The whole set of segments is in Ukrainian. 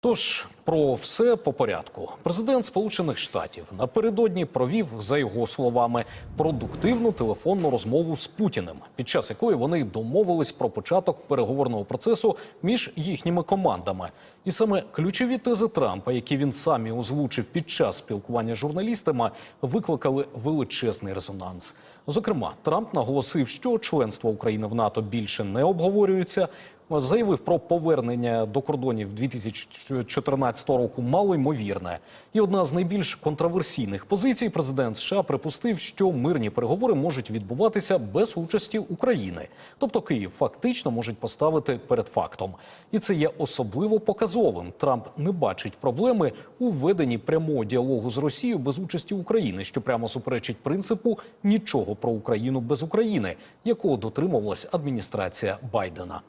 Тож про все по порядку. Президент Сполучених Штатів напередодні провів, за його словами, продуктивну телефонну розмову з Путіним, під час якої вони домовились про початок переговорного процесу між їхніми командами. І саме ключові тези Трампа, які він сам і озвучив під час спілкування з журналістами, викликали величезний резонанс. Зокрема, Трамп наголосив, що членство України в НАТО більше не обговорюється. Заявив про повернення до кордонів 2014 року мало ймовірне. І одна з найбільш контроверсійних позицій президент США припустив, що мирні переговори можуть відбуватися без участі України. Тобто Київ фактично можуть поставити перед фактом. І це є особливо показовим. Трамп не бачить проблеми у веденні прямого діалогу з Росією без участі України, що прямо суперечить принципу нічого про Україну без України, якого дотримувалась адміністрація Байдена.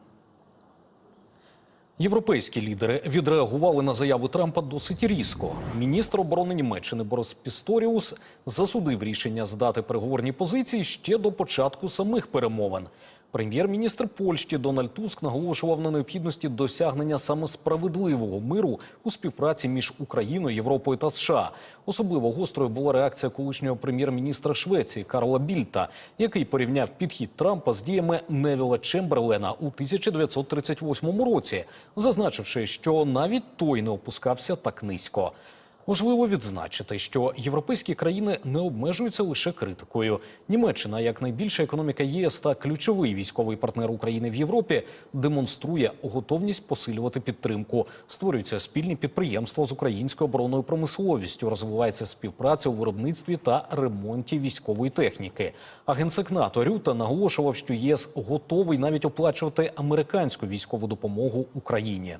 Європейські лідери відреагували на заяву Трампа досить різко. Міністр оборони Німеччини Борис Пісторіус засудив рішення здати переговорні позиції ще до початку самих перемовин. Прем'єр-міністр Польщі Дональд Туск наголошував на необхідності досягнення саме справедливого миру у співпраці між Україною, Європою та США. Особливо гострою була реакція колишнього прем'єр-міністра Швеції Карла Більта, який порівняв підхід Трампа з діями Невіла Чемберлена у 1938 році, зазначивши, що навіть той не опускався так низько. Важливо відзначити, що європейські країни не обмежуються лише критикою. Німеччина, як найбільша економіка ЄС та ключовий військовий партнер України в Європі, демонструє готовність посилювати підтримку. Створюються спільні підприємства з українською оборонною промисловістю. Розвивається співпраця у виробництві та ремонті військової техніки. А НАТО Рюта наголошував, що ЄС готовий навіть оплачувати американську військову допомогу Україні.